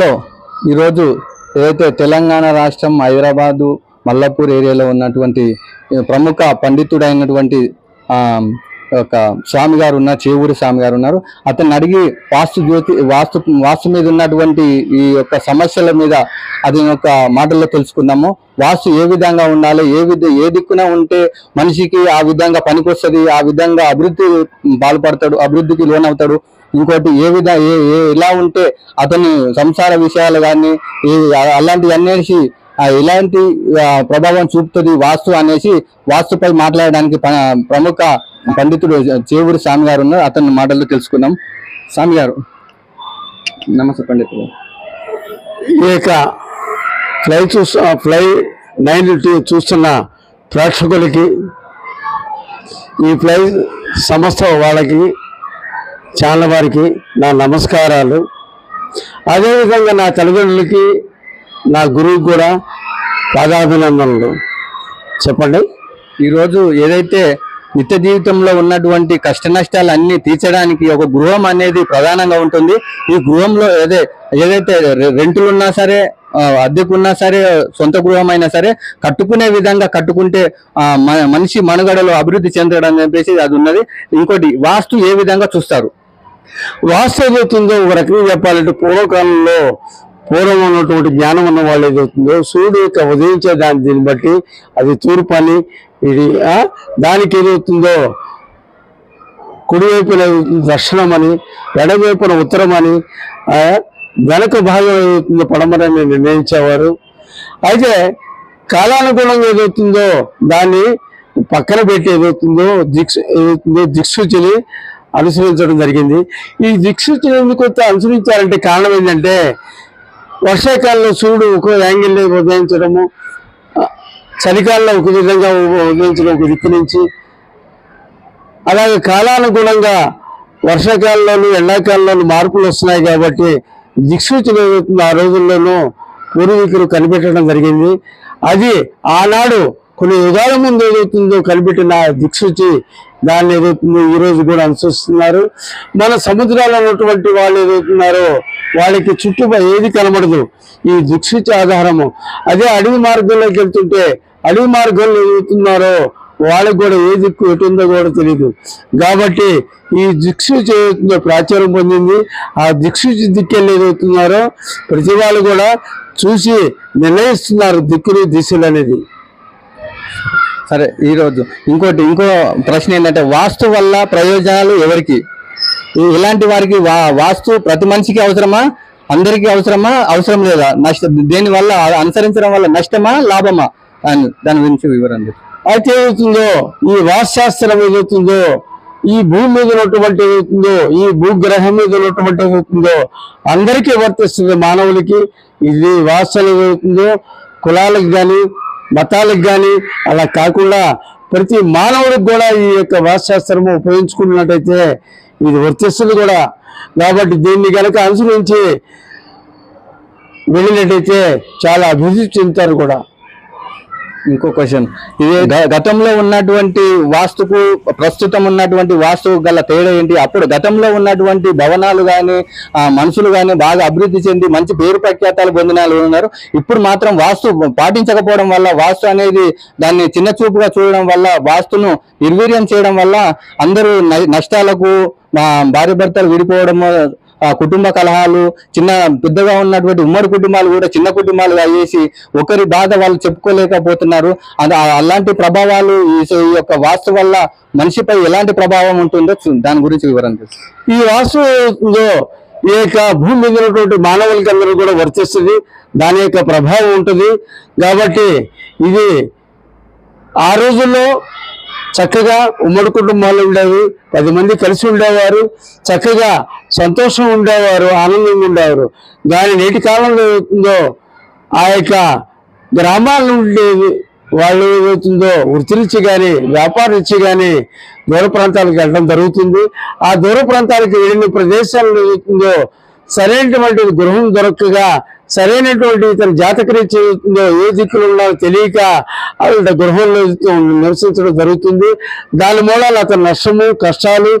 Hello ఈరోజు ఏదైతే తెలంగాణ రాష్ట్రం హైదరాబాదు మల్లాపూర్ ఏరియాలో ఉన్నటువంటి ప్రముఖ పండితుడైనటువంటి ఒక స్వామి గారు ఉన్నారు చేవూరి స్వామి గారు ఉన్నారు. అతన్ని అడిగి వాస్తు జ్యోతి వాస్తు వాస్తు మీద ఉన్నటువంటి ఈ యొక్క సమస్యల మీద అది యొక్క మాటల్లో తెలుసుకుందాము. వాస్తు ఏ విధంగా ఉండాలి ఏ విధ ఏ దిక్కున ఉంటే మనిషికి ఆ విధంగా పనికొస్తుంది ఆ విధంగా అభివృద్ధి పాల్పడతాడు అభివృద్ధికి లోనవుతాడు ఇంకోటి ఏ విధ ఏ ఏ ఎలా ఉంటే అతని సంసార విషయాలు కానీ అలాంటివి అనేసి ఎలాంటి ప్రభావం చూపుతుంది వాస్తు అనేసి వాస్తుపై మాట్లాడడానికి ప్రముఖ పండితుడు చేవూరి స్వామి గారు ఉన్నారు. అతని మాటలు తెలుసుకుందాం. స్వామి గారు నమస్తే పండితుడు ఈ యొక్క ఫ్లై చూస్తు ఫ్లై నైన్టీ చూస్తున్న ప్రేక్షకులకి ఈ ఫ్లై సంస్థ వాళ్ళకి ఛానల్ వారికి నా నమస్కారాలు. అదేవిధంగా నా తల్లిదండ్రులకి నా గురువుకి కూడా పాదాభినందనలు. చెప్పండి. ఈరోజు ఏదైతే నిత్య జీవితంలో ఉన్నటువంటి కష్ట నష్టాలు అన్ని తీర్చడానికి ఒక గృహం అనేది ప్రధానంగా ఉంటుంది. ఈ గృహంలో ఏదే ఏదైతే రె- రెంటులు ఉన్నా సరే అద్దెకున్నా సరే సొంత గృహం అయినా సరే కట్టుకునే విధంగా కట్టుకుంటే మనిషి మనుగడలో అభివృద్ధి చెందడం అని చెప్పేసి అది ఉన్నది. ఇంకోటి వాస్తు ఏ విధంగా చూస్తారు? వాస్తవం ఏదవుతుందో ఒక రకంగా చెప్పాలంటే పూర్వకాలంలో పూర్వం ఉన్నటువంటి జ్ఞానం ఉన్న వాళ్ళు ఏదవుతుందో సూర్యుడు యొక్క ఉదయించే దాని దీన్ని బట్టి అది తూర్పు అని ఇది దానికి ఏదవుతుందో కుడివైపున దర్శనం దక్షిణం అని ఎడవైపున ఉత్తరం అని వెనక భాగం ఏదవుతుందో పడమరని నిర్ణయించేవారు. అయితే కాలానుగుణంగా ఏదవుతుందో దాన్ని పక్కన పెట్టి ఏదవుతుందో దిక్స్ ఏదవుతుందో దిక్సూచిని అనుసరించడం జరిగింది. ఈ దిక్సూచిని ఎందుకు అనుసరించాలంటే కారణం ఏంటంటే వర్షాకాలంలో సూర్యుడు ఒక యాంగిల్ని ఉదయించడము చలికాలంలో ఒక విధంగా ఉదయించడం ఒక దిక్కు నుంచి. అలాగే కాలానుగుణంగా వర్షాకాలంలోనూ ఎండాకాలంలోనూ మార్పులు వస్తున్నాయి కాబట్టి దిక్సూచన ఆ రోజుల్లోనూ పూర్వీకులు కనిపెట్టడం జరిగింది. అది ఆనాడు కొన్ని యుగాల ముందు ఏదవుతుందో కనిపెట్టిన ఆ దిక్సూచి దాన్ని ఏదవుతుందో ఈ రోజు కూడా అనుసరిస్తున్నారు. మన సముద్రాల్లో ఉన్నటువంటి వాళ్ళు ఏదవుతున్నారో వాళ్ళకి చుట్టూ ఏది కనబడదు. ఈ దిక్సూచి ఆధారము. అదే అడవి మార్గంలోకి వెళ్తుంటే అడవి మార్గంలో ఏదవుతున్నారో వాళ్ళకి కూడా ఏ దిక్కు ఎటు ఉందో కూడా తెలియదు కాబట్టి ఈ దిక్సూచి ఏదవుతుందో ప్రాచుర్యం పొందింది. ఆ దిక్సూచి దిక్కెళ్ళి ఏదవుతున్నారో ప్రతి వాళ్ళు కూడా చూసి నిర్ణయిస్తున్నారు దిక్కులు దిశలు అనేది. సరే ఈరోజు ఇంకోటి ఇంకో ప్రశ్న ఏంటంటే వాస్తు వల్ల ప్రయోజనాలు ఎవరికి? ఇలాంటి వారికి వా- వాస్తు ప్రతి మనిషికి అవసరమా? అందరికీ అవసరమా? అవసరం లేదా? నష్ట దేని వల్ల? అనుసరించడం వల్ల నష్టమా? లాభమా? అని దాని గురించి వివరం అయితే ఏదవుతుందో? ఈ వాస్తుశాస్త్రం ఏదవుతుందో? ఈ భూమి మీద ఉన్నటువంటి ఏదవుతుందో? ఈ భూగ్రహం మీద ఉన్నటువంటి ఏదవుతుందో? అందరికీ వర్తిస్తుంది మానవులకి. ఇది వాస్తవం ఏదవుతుందో? కులాలకు కానీ మతాలకు కానీ అలా కాకుండా ప్రతి మానవుడికి కూడా ఈ యొక్క వాస్తుశాస్త్రము ఉపయోగించుకున్నట్టయితే ఇది వర్తిస్తుంది కూడా. కాబట్టి దీన్ని కనుక అనుసరించి వెళ్ళినట్టయితే చాలా అభివృద్ధి చెందుతారు కూడా. ఇంకో క్వశ్చన్ ఇది గ- గతంలో ఉన్నటువంటి వాస్తుకు ప్రస్తుతం ఉన్నటువంటి వాస్తుకు గల తేడా ఏంటి? అప్పుడు గతంలో ఉన్నటువంటి భవనాలు కానీ మనుషులు కానీ బాగా అభివృద్ధి చెంది మంచి పేరు ప్రఖ్యాతాలు పొందిన ఉన్నారు ఇప్పుడు మాత్రం వాస్తు పాటించకపోవడం వల్ల వాస్తు అనేది దాన్ని చిన్న చూపుగా చూడడం వల్ల వాస్తును నిర్వీర్యం చేయడం వల్ల అందరూ నష్టాలకు భార్య భర్తలు విడిపోవడము కుటుంబ కలహాలు చిన్న పెద్దగా ఉన్నటువంటి ఉమ్మడి కుటుంబాలు కూడా చిన్న కుటుంబాలుగా అయ్యేసి ఒకరి బాధ వాళ్ళు చెప్పుకోలేకపోతున్నారు. అది అలాంటి ప్రభావాలు ఈ ఈ యొక్క వాస్తు వల్ల మనిషిపై ఎలాంటి ప్రభావం ఉంటుందో దాని గురించి వివరం ఈ వాస్తు ఈ యొక్క భూమి మీద ఉన్నటువంటి మానవులకి అందరూ కూడా వర్తిస్తుంది. దాని యొక్క ప్రభావం ఉంటుంది. కాబట్టి ఇది ఆ రోజుల్లో చక్కగా ఉమ్మడి కుటుంబాలు ఉండేవి పది మంది కలిసి ఉండేవారు చక్కగా సంతోషం ఉండేవారు ఆనందంగా ఉండేవారు. దాని నేటి కాలంలో ఏమవుతుందో ఆ యొక్క గ్రామాల నుండి వాళ్ళు ఏమవుతుందో వృత్తినిచ్చి కానీ వ్యాపారరీత్యా కానీ దూర ప్రాంతాలకు వెళ్ళడం జరుగుతుంది. ఆ దూర ప్రాంతాలకు వెళ్ళిన ప్రదేశాల్లో ఏమవుతుందో సరైనటువంటి గృహం దొరకగా సరైనటువంటి ఇతని జాతకరీత్యా ఏమవుతుందో ఏ దిక్కులు ఉన్నారో తెలియక వాళ్ళ గృహంలో నివసించడం జరుగుతుంది. దాని మూలాలు అతను నష్టము కష్టాలు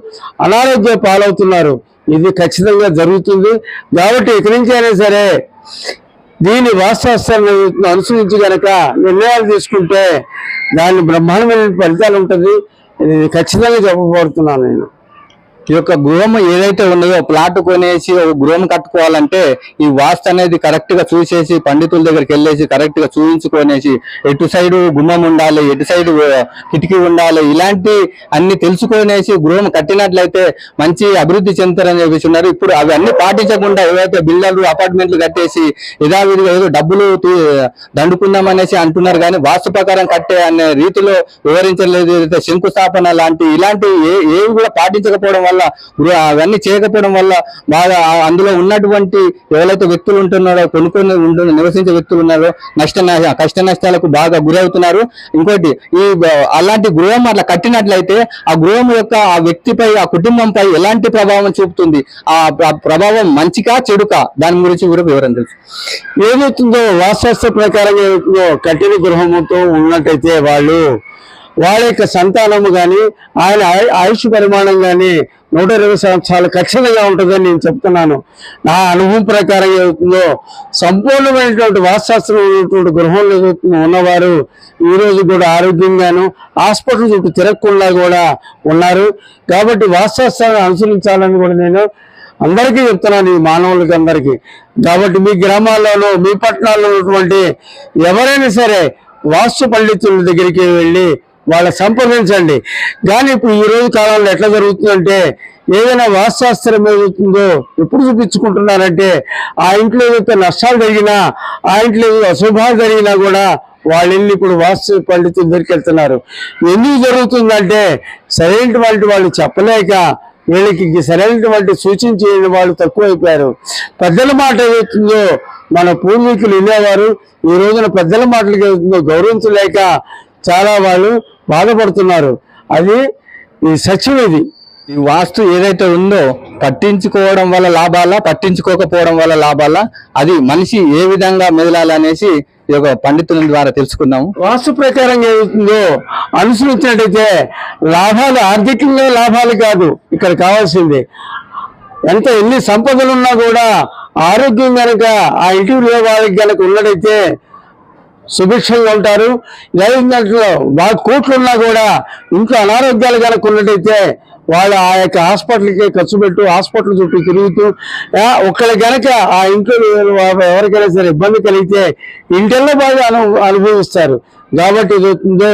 అనారోగ్య పాలవుతున్నారు. ఇది ఖచ్చితంగా జరుగుతుంది. కాబట్టి ఇక నుంచి అయినా సరే దీని వాస్తవాన్ని అనుసరించి గనక నిర్ణయాలు తీసుకుంటే దాని బ్రహ్మాండమైన ఫలితాలు ఉంటుంది. ఇది ఖచ్చితంగా చెప్పబడుతున్నాను నేను. ఈ యొక్క గృహం ఏదైతే ఉన్నాయో ప్లాట్ కొనేసి ఒక గృహం కట్టుకోవాలంటే ఈ వాస్తు అనేది కరెక్ట్గా చూసేసి పండితుల దగ్గరికి వెళ్ళేసి కరెక్ట్గా చూపించుకొనేసి ఎటు సైడ్ గుమ్మం ఉండాలి ఎటు సైడ్ కిటికీ ఉండాలి ఇలాంటి అన్ని తెలుసుకొనేసి గృహం కట్టినట్లయితే మంచి అభివృద్ధి చెందుతారని చెప్పేసి ఉన్నారు. ఇప్పుడు అవి అన్ని పాటించకుండా ఏవైతే బిల్డర్లు అపార్ట్మెంట్లు కట్టేసి యథావిధిగా ఏదో డబ్బులు దండుకుందాం అనేసి అంటున్నారు కానీ వాస్తు ప్రకారం కట్టే అనే రీతిలో వివరించలేదు. ఏదైతే శంకుస్థాపన లాంటి ఇలాంటి ఏ- ఏవి కూడా పాటించకపోవడం వల్ల అవన్నీ చేయకపోవడం వల్ల బాగా అందులో ఉన్నటువంటి ఎవరైతే వ్యక్తులు ఉంటున్నారో కొనుక్కొని ఉంటున్న నివసించే వ్యక్తులు ఉన్నారో నష్ట కష్ట నష్టాలకు బాగా గురవుతున్నారు. ఇంకోటి ఈ అలాంటి గృహం అట్లా కట్టినట్లయితే ఆ గృహం యొక్క ఆ వ్యక్తిపై ఆ కుటుంబంపై ఎలాంటి ప్రభావం చూపుతుంది? ఆ ప్రభావం మంచికా చెడుకా? దాని గురించి కూడా వివరం తెలుసు. ఏమవుతుందో వాస్తవ ప్రకారం కట్టిన ఉన్నట్టయితే వాళ్ళు వాళ్ళ యొక్క సంతానము కానీ ఆయన ఆయుష్ పరిమాణం కానీ నూట ఇరవై సంవత్సరాలు ఖచ్చితంగా ఉంటుందని నేను చెప్తున్నాను. నా అనుభవం ప్రకారం ఏమవుతుందో సంపూర్ణమైనటువంటి వాస్తాస్త్రం ఉన్నటువంటి గృహంలో ఉన్నవారు ఈ రోజు కూడా ఆరోగ్యంగాను హాస్పిటల్ చుట్టూ తిరగకుండా కూడా ఉన్నారు. కాబట్టి వాస్తాస్త్రాన్ని అనుసరించాలని కూడా నేను అందరికీ చెప్తున్నాను ఈ మానవులకి అందరికీ. కాబట్టి మీ గ్రామాల్లోనూ మీ పట్టణాల్లో ఉన్నటువంటి ఎవరైనా సరే వాస్తు పండితుల దగ్గరికి వెళ్ళి వాళ్ళ సంప్రదించండి. కానీ ఇప్పుడు ఈ రోజు కాలంలో ఎట్లా జరుగుతుందంటే ఏదైనా వాస్తుశాస్త్రం ఏదవుతుందో ఎప్పుడు చూపించుకుంటున్నారంటే ఆ ఇంట్లో ఏదైతే నష్టాలు జరిగినా ఆ ఇంట్లో అశుభాలు జరిగినా కూడా వాళ్ళు వెళ్ళి ఇప్పుడు వాస్తు పండితుల దగ్గరికి వెళ్తున్నారు. ఎందుకు జరుగుతుందంటే సరైనటువంటి వాళ్ళు చెప్పలేక వీళ్ళకి సరైనటువంటి సూచించే వాళ్ళు తక్కువైపోయారు. పెద్దల మాట ఏదవుతుందో మన పూర్వీకులు వినేవారు. ఈ రోజున పెద్దల మాటలకి ఏదవుతుందో గౌరవించలేక చాలా వాళ్ళు బాధపడుతున్నారు. అది ఈ సత్యం ఇది ఈ వాస్తు ఏదైతే ఉందో పట్టించుకోవడం వల్ల లాభాలా పట్టించుకోకపోవడం వల్ల లాభాలా అది మనిషి ఏ విధంగా మెదలాలనేసి ఈ యొక్క పండితుల ద్వారా తెలుసుకుందాము. వాస్తు ప్రకారం ఏమవుతుందో అనుసరించినట్టయితే లాభాలు ఆర్థికంగా లాభాలు కాదు ఇక్కడ కావాల్సింది. ఎంత ఎన్ని సంపదలు ఉన్నా కూడా ఆరోగ్యం కనుక ఆ ఇంటి వాళ్ళకి కనుక ఉన్నట్టయితే సుభిక్షంగా ఉంటారు. దాంట్లో బాగా కోట్లు ఉన్నా కూడా ఇంట్లో అనారోగ్యాలు కనుక ఉన్నట్టయితే వాళ్ళు ఆ యొక్క హాస్పిటల్కి ఖర్చు పెట్టు హాస్పిటల్ చుట్టూ తిరుగుతూ ఆ, ఒక్కళ్ళ గనక ఆ ఇంట్లో ఎవరికైనా సరే ఇబ్బంది కలిగితే ఇంటిల్లో బాగా అను అనుభవిస్తారు. కాబట్టి ఏదవుతుందో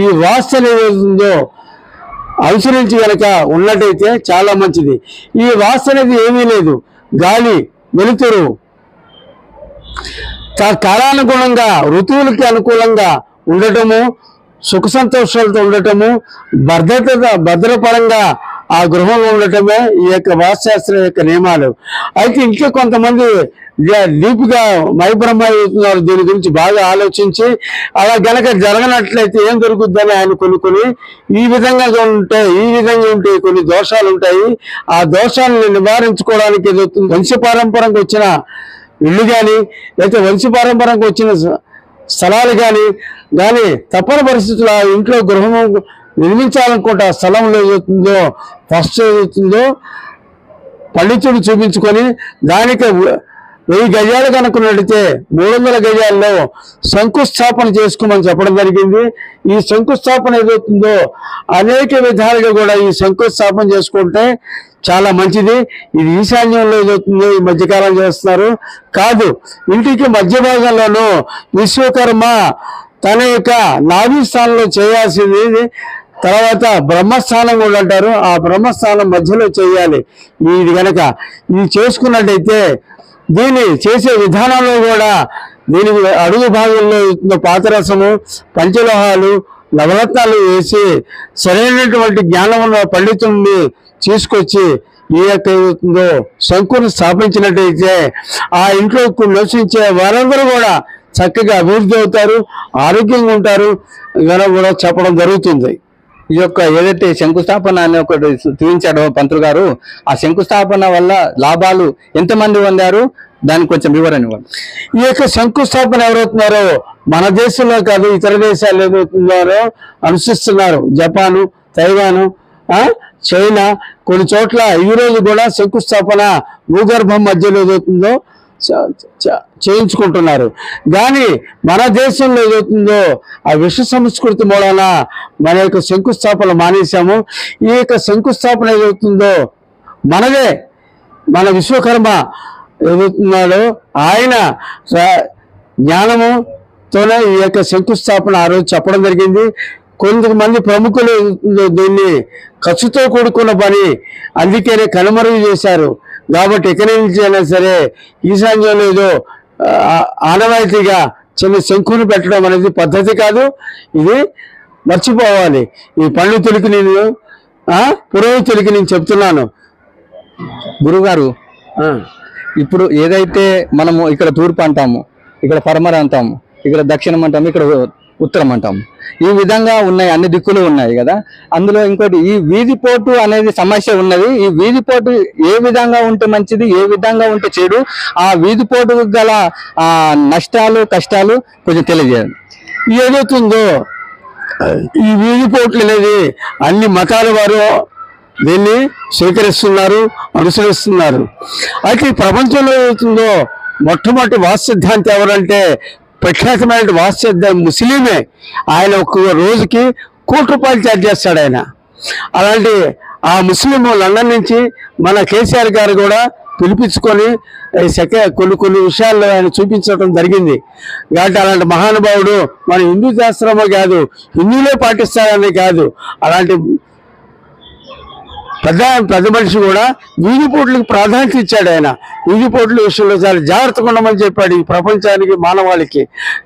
ఈ వాస్తు ఏదవుతుందో అనుసరించి కనుక ఉన్నట్టయితే చాలా మంచిది. ఈ వాస్తు అనేది ఏమీ లేదు. గాలి వెలుతురు. కాలానుగుణంగా ఋతువులకి అనుకూలంగా ఉండటము సుఖ సంతోషాలతో ఉండటము భద్రత భద్రపరంగా ఆ గృహంలో ఉండటమే ఈ యొక్క వాస్తుశాస్త్రం యొక్క నియమాలు. అయితే ఇంట్లో కొంతమంది డీప్గా మైబ్రహ్మ అవుతున్నారు దీని గురించి బాగా ఆలోచించి అలా గనక జరగనట్లయితే ఏం దొరుకుద్దని ఆయన కొనుక్కొని ఈ విధంగా ఉంటే ఈ విధంగా ఉంటే కొన్ని దోషాలు ఉంటాయి ఆ దోషాలను నివారించుకోవడానికి ఏదో వంశపారంపరంగా వచ్చిన ఇల్లు కానీ లేకపోతే వంశపారంపరంగా వచ్చిన స్థలాలు కానీ కానీ తప్పని పరిస్థితుల్లో ఇంట్లో గృహం నిర్మించాలనుకుంటే ఆ స్థలంలో ఏదవుతుందో ఫస్ట్ ఏదవుతుందో పండితుడు చూపించుకొని దానికి వెయ్యి గజాలు కనుక్కున్నట్టయితే మూడు వందల గజాల్లో శంకుస్థాపన చేసుకోమని చెప్పడం జరిగింది. ఈ శంకుస్థాపన ఏదవుతుందో అనేక విధాలుగా కూడా ఈ శంకుస్థాపన చేసుకుంటే చాలా మంచిది. ఇది ఈశాన్యంలో ఏదవుతుందో ఈ మధ్యకాలం చేస్తున్నారు. కాదు ఇంటికి మధ్య భాగంలోనూ విశ్వకర్మ తన యొక్క నాభి స్థానంలో చేయాల్సింది. తర్వాత బ్రహ్మస్థానం కూడా అంటారు. ఆ బ్రహ్మస్థానం మధ్యలో చేయాలి. ఇది కనుక ఇది చేసుకున్నట్టయితే దీన్ని చేసే విధానంలో కూడా దీని అడుగు భాగంలో ఉన్న పాతరసము పంచలోహాలు నవరత్నాలు వేసి సరైనటువంటి జ్ఞానం ఉన్న పండితుడిని తీసుకొచ్చి ఏ యొక్క ఏదవుతుందో శంకును స్థాపించినట్టయితే ఆ ఇంట్లో నివసించే వారందరూ కూడా చక్కగా అభివృద్ధి అవుతారు ఆరోగ్యంగా ఉంటారు ఇలా కూడా చెప్పడం జరుగుతుంది. ఈ యొక్క ఏదైతే శంకుస్థాపన అనే ఒకటి చూపించాడో పంతులు గారు ఆ శంకుస్థాపన వల్ల లాభాలు ఎంతమంది పొందారు? దానికి కొంచెం వివరణ ఇవ్వండి. ఈ యొక్క శంకుస్థాపన ఎవరవుతున్నారో? మన దేశంలో కాదు ఇతర దేశాలు ఏమవుతున్నారో అనుసరిస్తున్నారు. జపాను తైవాను చైనా కొన్ని చోట్ల ఈ రోజు కూడా శంకుస్థాపన భూగర్భం మధ్యలో ఏదవుతుందో చేయించుకుంటున్నారు. కానీ మన దేశంలో ఏదవుతుందో ఆ విశ్వ సంస్కృతి మూలన మన యొక్క శంకుస్థాపన మానేశాము. ఈ యొక్క శంకుస్థాపన ఏదవుతుందో మనదే మన విశ్వకర్మ ఏదవుతున్నాడో ఆయన జ్ఞానముతోనే ఈ యొక్క శంకుస్థాపన ఆ రోజు చెప్పడం జరిగింది. కొంతమంది ప్రముఖులు దీన్ని ఖర్చుతో కూడుకున్న పని అందుకనే కనుమరుగు చేశారు. కాబట్టి ఎక్కడి నుంచి అయినా సరే ఈశాన్యంలో ఏదో ఆనవాయితీగా చిన్న శంకుని పెట్టడం అనేది పద్ధతి కాదు. ఇది మర్చిపోవాలి. ఈ పళ్ళు నేను పురోహితులకి నేను చెప్తున్నాను. గురుగారు ఇప్పుడు ఏదైతే మనము ఇక్కడ తూర్పు అంటాము ఇక్కడ పరమర అంటాము ఇక్కడ దక్షిణం అంటాము ఇక్కడ ఉత్తరం అంటాం ఈ విధంగా ఉన్నాయి అన్ని దిక్కులు ఉన్నాయి కదా. అందులో ఇంకోటి ఈ వీధిపోటు అనేది సమస్య ఉన్నది. ఈ వీధిపోటు ఏ విధంగా ఉంటే మంచిది ఏ విధంగా ఉంటే చెడు ఆ వీధిపోటు గల నష్టాలు కష్టాలు కొంచెం తెలియజేయండి. ఏదవుతుందో ఈ వీధి పోట్లు అనేది అన్ని మతాల వారు దీన్ని స్వీకరిస్తున్నారు అనుసరిస్తున్నారు. అయితే ఈ ప్రపంచంలో ఏదవుతుందో మొట్టమొదటి వాస్తు ఎవరంటే ప్రఖ్యాతమైన వాస్తు ముస్లిమే. ఆయన ఒక్క రోజుకి కోటి రూపాయలు ఛార్జ్ చేస్తాడు ఆయన. అలాంటి ఆ ముస్లిం లండన్ నుంచి మన కేసీఆర్ గారు కూడా పిలిపించుకొని సెక కొన్ని కొన్ని విషయాల్లో ఆయన చూపించడం జరిగింది. కాబట్టి అలాంటి మహానుభావుడు మన హిందూ శాస్త్రమే కాదు హిందువులే పాటిస్తాడని కాదు అలాంటి పెద్ద పెద్ద మనిషి కూడా వీధిపోట్లకు ప్రాధాన్యత ఇచ్చాడు ఆయన. వీధిపోట్ల విషయంలో చాలా జాగ్రత్తగా ఉండమని చెప్పాడు ఈ ప్రపంచానికి మానవాళికి.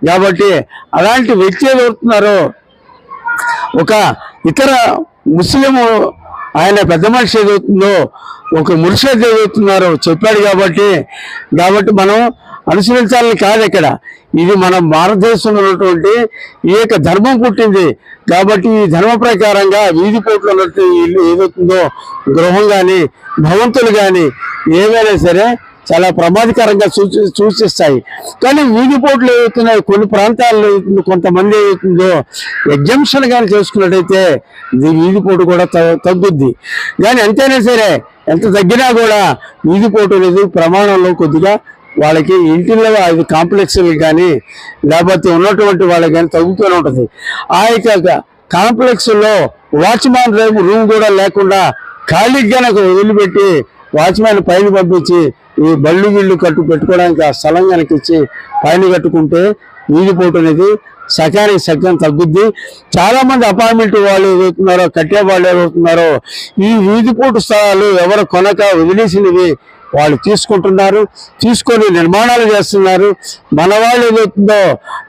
కాబట్టి అలాంటి వ్యక్తి ఎవరుతున్నారో ఒక ఇతర ముస్లిం ఆయన పెద్ద మనిషి ఏదవుతుందో ఒక మురుషద్ ఏదవుతున్నారో చెప్పాడు కాబట్టి కాబట్టి మనం అనుసరించాలని కాదు ఇక్కడ. ఇది మన భారతదేశంలో ఉన్నటువంటి ఈ యొక్క ధర్మం పుట్టింది. కాబట్టి ఈ ధర్మ ప్రకారంగా వీధి పోట్లు ఉన్నట్టు ఇల్లు ఏదవుతుందో గృహం కానీ భవంతులు కానీ ఏవైనా సరే చాలా ప్రమాదకరంగా సూచి సూచిస్తాయి. కానీ వీధి పోట్లు ఏవైతున్నాయి కొన్ని ప్రాంతాల్లో కొంతమంది ఏవవుతుందో ఎగ్జంప్షన్ కానీ చేసుకున్నట్టయితే ఇది వీధి పోటు కూడా తగ్గుద్ది. కానీ అంతేనా సరే ఎంత తగ్గినా కూడా వీధి పోటు అనేది ప్రమాణంలో కొద్దిగా వాళ్ళకి ఇంటిలో అది కాంప్లెక్స్లు కానీ లేకపోతే ఉన్నటువంటి వాళ్ళకి కానీ తగ్గుతూనే ఉంటుంది. ఆ యొక్క కాంప్లెక్స్లో వాచ్మాన్ రేపు రూమ్ కూడా లేకుండా ఖాళీగా వదిలిపెట్టి వాచ్మ్యాన్ పైన పంపించి ఈ బళ్ళు గిళ్ళు కట్టు పెట్టుకోవడానికి ఆ స్థలం కనుక ఇచ్చి పైన కట్టుకుంటే వీధిపోటు అనేది సకానికి సగం తగ్గుద్ది. చాలా మంది అపార్ట్మెంట్ వాళ్ళు ఏదవుతున్నారో కట్టే వాళ్ళు ఏదవుతున్నారో ఈ వీధిపోటు స్థలాలు ఎవరు కొనక వదిలేసినవి వాళ్ళు తీసుకుంటున్నారు తీసుకొని నిర్మాణాలు చేస్తున్నారు. మన వాళ్ళు ఏదవుతుందో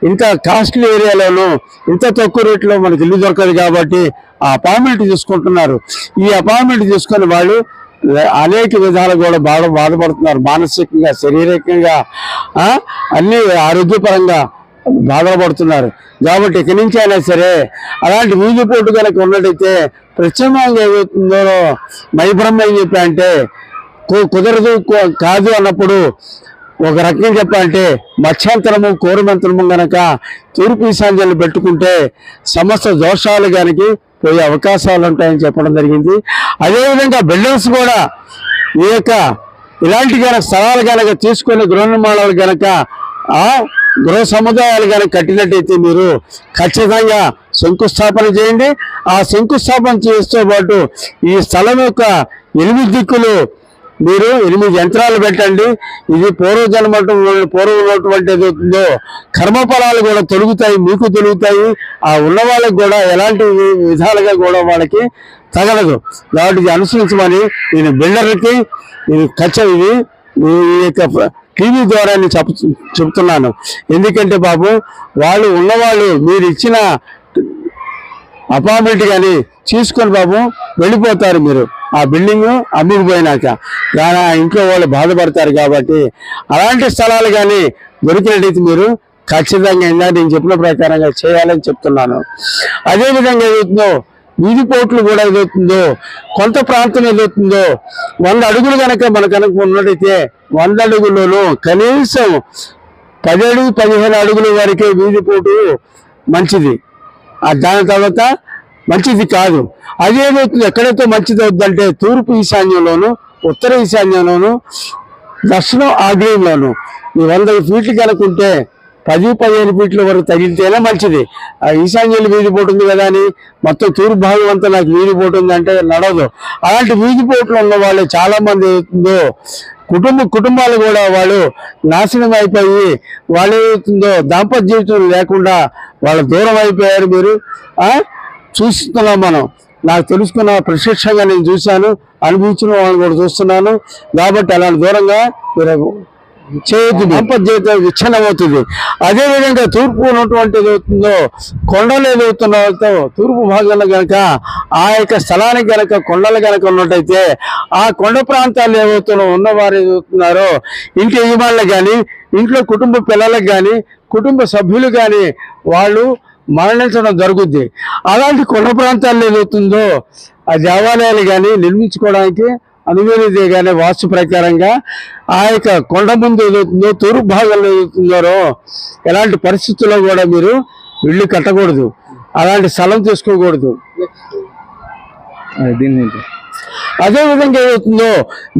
ఇంత కాస్ట్లీ ఏరియాలోనూ ఇంత తక్కువ రేట్లో మనకి ఇల్లు దొరకదు కాబట్టి ఆ అపార్ట్మెంట్ తీసుకుంటున్నారు. ఈ అపార్ట్మెంట్ తీసుకొని వాళ్ళు అనేక విధాలు కూడా బాధ బాధపడుతున్నారు. మానసికంగా శారీరకంగా అన్ని ఆరోగ్యపరంగా బాధపడుతున్నారు. కాబట్టి ఇక నుంచి అయినా సరే అలాంటి వీధి పోటు కనుక ఉన్నట్టయితే ప్రత్యామ్నాయంగా ఏమవుతుందో మైబ్రహ్మ ఏం చెప్పా అంటే కుదరదు కాదు అన్నప్పుడు ఒక రకంగా చెప్పాలంటే మత్స్యాంతరము కోరమంతరము గనక తూర్పు ఈశాన్యాలు పెట్టుకుంటే సమస్త దోషాలు కానీ పోయే అవకాశాలు ఉంటాయని చెప్పడం జరిగింది. అదేవిధంగా బిల్డర్స్ కూడా ఈ యొక్క ఇలాంటి గనక స్థలాలు గనక తీసుకునే గృహ నిర్మాణాలు గనక ఆ గృహ సముదాయాలు కనుక కట్టినట్టయితే మీరు ఖచ్చితంగా శంకుస్థాపన చేయండి. ఆ శంకుస్థాపన చేస్తూ పాటు ఈ స్థలం యొక్క ఎనిమిది దిక్కులు మీరు ఎనిమిది యంత్రాలు పెట్టండి. ఇది పూర్వజన్మ పూర్వమైనటువంటి ఉన్నటువంటి కర్మఫలాలు కూడా తొలుగుతాయి మీకు తొలుగుతాయి. ఆ ఉన్న వాళ్ళకి కూడా ఎలాంటి విధాలుగా కూడా వాళ్ళకి తగలదు. కాబట్టి అనుసరించమని నేను బిల్డర్లకి నేను ఖర్చు ఇది ఈ యొక్క టీవీ ద్వారా నేను చెప్ చెప్తున్నాను. ఎందుకంటే బాబు వాళ్ళు ఉన్నవాళ్ళు మీరు ఇచ్చిన అపార్ట్మెంట్ కానీ తీసుకొని బాబు వెళ్ళిపోతారు మీరు. ఆ బిల్డింగ్ అమ్ముకుపోయినాక కానీ ఆ ఇంట్లో వాళ్ళు బాధపడతారు కాబట్టి అలాంటి స్థలాలు కానీ దొరికినట్టయితే మీరు ఖచ్చితంగా ఇందా నేను చెప్పిన ప్రకారంగా చేయాలని చెప్తున్నాను. అదేవిధంగా ఏదవుతుందో వీధి పోట్లు కూడా ఏదవుతుందో కొంత ప్రాంతం ఏదవుతుందో వంద అడుగులు కనుక మన కనుక ఉన్నట్టయితే వంద అడుగుల్లోనూ కనీసం పది అడుగు పదిహేను అడుగుల వరకే వీధి పోటు మంచిది. దాని తర్వాత మంచిది కాదు. అదేమవుతుంది? ఎక్కడైతే మంచిది అవుతుందంటే తూర్పు ఈశాన్యంలోను ఉత్తర ఈశాన్యంలోను దక్షిణం ఆగ్నేయంలోను ఈ వంద ఫీట్లు కనుక్కుంటే పది పదిహేను ఫీట్ల వరకు తగిలితేనే మంచిది. ఆ ఈశాన్యులు వీధి పోటుంది కదా అని మొత్తం తూర్పు భాగం అంతా నాకు వీధి అంటే నడవదు. అలాంటి వీధి పోట్లు ఉన్న వాళ్ళు చాలా మంది అవుతుందో కుటుంబ కుటుంబాలు కూడా వాళ్ళు నాశనం అయిపోయి వాళ్ళు ఏమవుతుందో దాంపత్య జీవితం లేకుండా వాళ్ళు దూరం అయిపోయారు మీరు. చూస్తున్నాం మనం. నాకు తెలుసుకున్న ప్రత్యక్షంగా నేను చూశాను. అనుభవించిన వాళ్ళని కూడా చూస్తున్నాను. కాబట్టి అలాంటి దూరంగా మీరు చేయొద్దు. సంపద్యత విచ్ఛిన్నమవుతుంది. అదే విధంగా తూర్పు ఉన్నటువంటి ఏదవుతుందో కొండలు ఏదవుతున్నాయో తూర్పు భాగంలో గనక ఆ యొక్క స్థలానికి గనక కొండలు గనక ఉన్నట్టయితే ఆ కొండ ప్రాంతాలు ఏవవుతున్నా ఉన్నవారు ఏదవుతున్నారో ఇంటి యజమానులకు కానీ ఇంట్లో కుటుంబ పిల్లలకు కానీ కుటుంబ సభ్యులు కానీ వాళ్ళు మరణించడం జరుగుద్ది. అలాంటి కొండ ప్రాంతాల్లో ఏదవుతుందో ఆ దేవాలయాలు కానీ నిర్మించుకోవడానికి అనువైనదే కానీ వాస్తు ప్రకారంగా ఆ యొక్క కొండ ముందు ఏదవుతుందో తూర్పు భాగంలో ఏదవుతుందో ఎలాంటి పరిస్థితుల్లో కూడా మీరు ఇల్లు కట్టకూడదు. అలాంటి స్థలం తీసుకోకూడదు. దీని అదేవిధంగా అదే విధంగా ఏమవుతుందో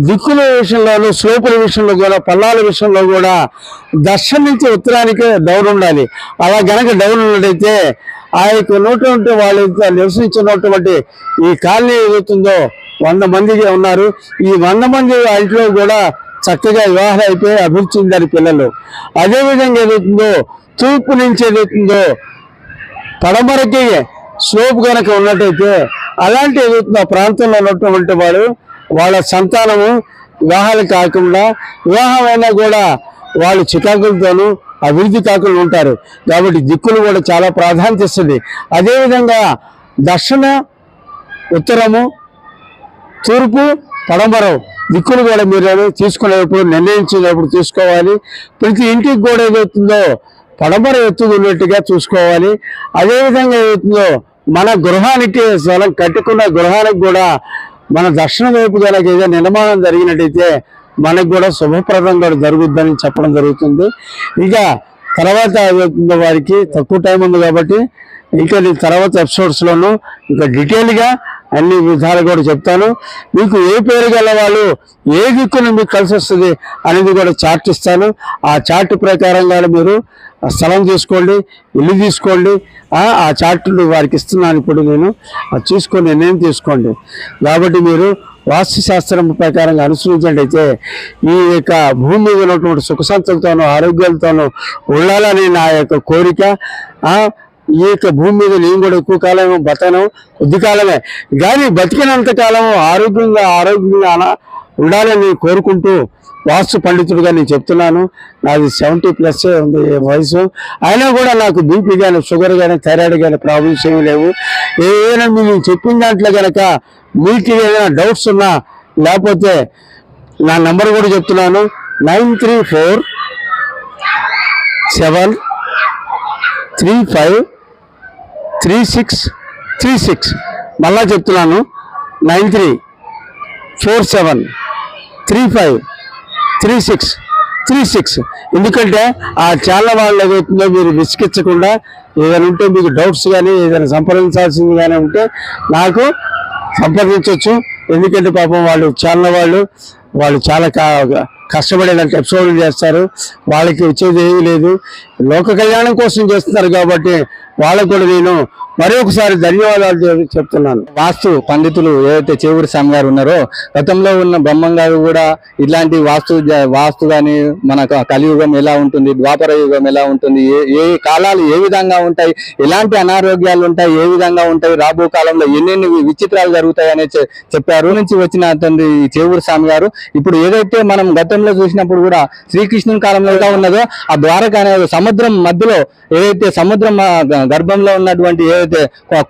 దిక్కుల విషయంలోనూ స్లోపుల విషయంలో కూడా పల్లాల విషయంలో కూడా దర్శనం నుంచి ఉత్తరానికి డౌన్ ఉండాలి. అలా గనక డౌన్ ఉన్నట్టయితే ఆ యొక్క ఉన్నటువంటి వాళ్ళు నివసించినటువంటి ఈ కాలనీ ఏదవుతుందో వంద మంది ఉన్నారు. ఈ వంద మంది ఆ ఇంట్లో కూడా చక్కగా వివాహం అయిపోయి అభివృద్ధి చెందారు పిల్లలు. అదేవిధంగా ఏదవుతుందో తూర్పు నుంచి ఏదవుతుందో పడమరకి స్లోప్ గనక ఉన్నట్టయితే అలాంటి ఏదైతే ప్రాంతంలో ఉన్నటువంటి వాడు వాళ్ళ సంతానము వివాహాలు కాకుండా వివాహం కూడా వాళ్ళు చికాకులతోనూ అభివృద్ధి కాకుండా ఉంటారు. కాబట్టి దిక్కులు కూడా చాలా ప్రాధాన్యత ఇస్తుంది. అదేవిధంగా దక్షిణ ఉత్తరము తూర్పు పడమరం దిక్కులు కూడా మీరు తీసుకునేటప్పుడు నిర్ణయించేటప్పుడు తీసుకోవాలి. ప్రతి ఇంటికి కూడా ఏదవుతుందో పడమర ఎత్తుగా ఉన్నట్టుగా చూసుకోవాలి. అదేవిధంగా ఏదవుతుందో మన గృహానికి స్థలం కట్టుకున్న గృహానికి కూడా మన దక్షిణ వైపు కనుక ఏదో నిర్మాణం జరిగినట్టయితే మనకు కూడా శుభప్రదం కూడా జరుగుద్దని చెప్పడం జరుగుతుంది. ఇక తర్వాత వారికి తక్కువ టైం ఉంది కాబట్టి ఇంకా నేను తర్వాత ఎపిసోడ్స్లోనూ ఇంకా డీటెయిల్గా అన్ని విధాలు కూడా చెప్తాను. మీకు ఏ పేరు గల వాళ్ళు ఏ దిక్కున మీకు కలిసి వస్తుంది అనేది కూడా చార్ట్ ఇస్తాను. ఆ చార్ట్ ప్రకారంగా మీరు స్థలం తీసుకోండి ఇల్లు తీసుకోండి ఆ చార్టులు వారికి ఇస్తున్నాను ఇప్పుడు నేను. అది చూసుకొని నిర్ణయం తీసుకోండి. కాబట్టి మీరు వాస్తుశాస్త్రం ప్రకారంగా అనుసరించినట్టయితే ఈ యొక్క భూమి మీద ఉన్నటువంటి సుఖ సంతలతోనూ ఆరోగ్యాలతోనూ ఉండాలని నా యొక్క కోరిక. ఈ యొక్క భూమి మీద నేను కూడా ఎక్కువ కాలం బతకను కొద్ది కాలమే. కానీ బతికినంత కాలం ఆరోగ్యంగా ఆరోగ్యంగా ఉండాలని కోరుకుంటూ వాస్తు పండితుడిగా నేను చెప్తున్నాను. నాది సెవెంటీ ప్లస్ ఉంది వయసు. అయినా కూడా నాకు బీపీ కానీ షుగర్ కానీ థైరాయిడ్ కానీ ప్రాబ్లమ్స్ ఏమీ లేవు. ఏదైనా మీరు చెప్పిన దాంట్లో కనుక మీకు ఏదైనా డౌట్స్ ఉన్నా లేకపోతే నా నంబర్ కూడా చెప్తున్నాను. Nine three four seven three five three six three six మళ్ళా చెప్తున్నాను. Nine three four seven three five three six three six. ఎందుకంటే ఆ చాలా వాళ్ళు ఏదైతుందో మీరు విసిగించకుండా ఏదైనా ఉంటే మీకు డౌట్స్ కానీ ఏదైనా సంప్రదించాల్సింది కానీ ఉంటే నాకు సంప్రదించవచ్చు ఎందుకంటే పాపం వాళ్ళు చాలా వాళ్ళు వాళ్ళు చాలా కా- కష్టపడి ఎపిసోడ్లు చేస్తారు. వాళ్ళకి వచ్చేది ఏమీ లేదు. లోక కళ్యాణం కోసం చేస్తున్నారు కాబట్టి వాళ్ళకు కూడా నేను మరొకసారి ధన్యవాదాలు చెప్తున్నాను. వాస్తు పండితులు ఏదైతే చేవూరి స్వామి గారు ఉన్నారో గతంలో ఉన్న బ్రహ్మం గారు కూడా ఇలాంటి వాస్తు వాస్తు కానీ మన కలియుగం ఎలా ఉంటుంది ద్వాపర యుగం ఎలా ఉంటుంది ఏ ఏ కాలాలు ఏ విధంగా ఉంటాయి ఎలాంటి అనారోగ్యాలు ఉంటాయి ఏ విధంగా ఉంటాయి రాబో కాలంలో ఎన్నెన్ని విచిత్రాలు జరుగుతాయి అనే చెప్పారు నుంచి వచ్చిన తండ్రి చేవూరి స్వామి గారు. ఇప్పుడు ఏదైతే మనం గతంలో చూసినప్పుడు కూడా శ్రీకృష్ణుని కాలంలో ఎలా ఉన్నదో ఆ ద్వారక అనేది సముద్రం మధ్యలో ఏదైతే సముద్రం గర్భంలో ఉన్నటువంటి ఏదైతే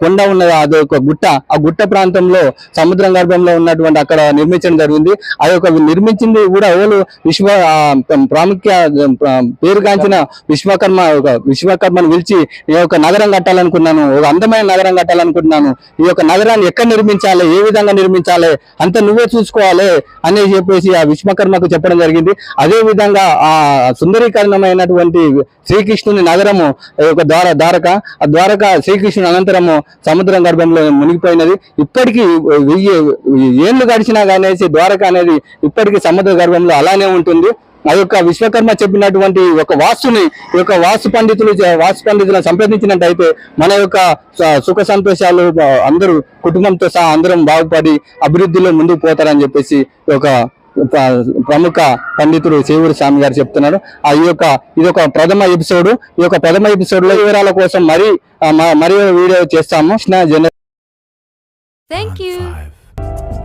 కొండ ఉన్నదో అది ఒక గుట్ట ఆ గుట్ట ప్రాంతంలో సముద్రం గర్భంలో ఉన్నటువంటి అక్కడ నిర్మించడం జరిగింది. అది ఒక నిర్మించింది కూడా ఎవరు? విశ్వ ప్రాముఖ్య పేరుగాంచిన విశ్వకర్మ ఒక విశ్వకర్మను పిలిచి ఈ యొక్క నగరం కట్టాలనుకున్నాను ఒక అందమైన నగరం కట్టాలనుకుంటున్నాను ఈ యొక్క నగరాన్ని ఎక్కడ నిర్మించాలి? ఏ విధంగా నిర్మించాలి? అంత నువ్వే చూసుకోవాలి అని చెప్పేసి ఆ విశ్వకర్మకు చెప్పడం జరిగింది. అదే విధంగా ఆ సుందరీకరణమైనటువంటి శ్రీకృష్ణుని నగరము యొక్క ద్వార ద్వారక. ఆ ద్వారక శ్రీకృష్ణుని అనంతరము సముద్రం గర్భంలో మునిగిపోయినది. ఇప్పటికీ వెయ్యి ఏళ్ళు గడిచినా కానీ ద్వారక అనేది ఇప్పటికీ సముద్ర గర్భంలో అలానే ఉంటుంది. ఆ యొక్క విశ్వకర్మ చెప్పినటువంటి ఒక వాస్తుని ఈ యొక్క వాస్తు పండితులు చే- వాస్తు పండితులను సంప్రదించినట్టయితే మన యొక్క సుఖ సంతోషాలు అందరూ కుటుంబంతో సహా అందరం బాగుపడి అభివృద్ధిలో ముందుకు పోతారని చెప్పేసి ఒక ప్రముఖ పండితుడు చేవూరి స్వామి గారు చెప్తున్నారు. ఆ ఈ యొక్క ఇది ఒక ప్రథమ ఎపిసోడ్. ఈ యొక్క ప్రథమ ఎపిసోడ్లో వివరాల కోసం మరి మరి వీడియో చేస్తాము. you. Five,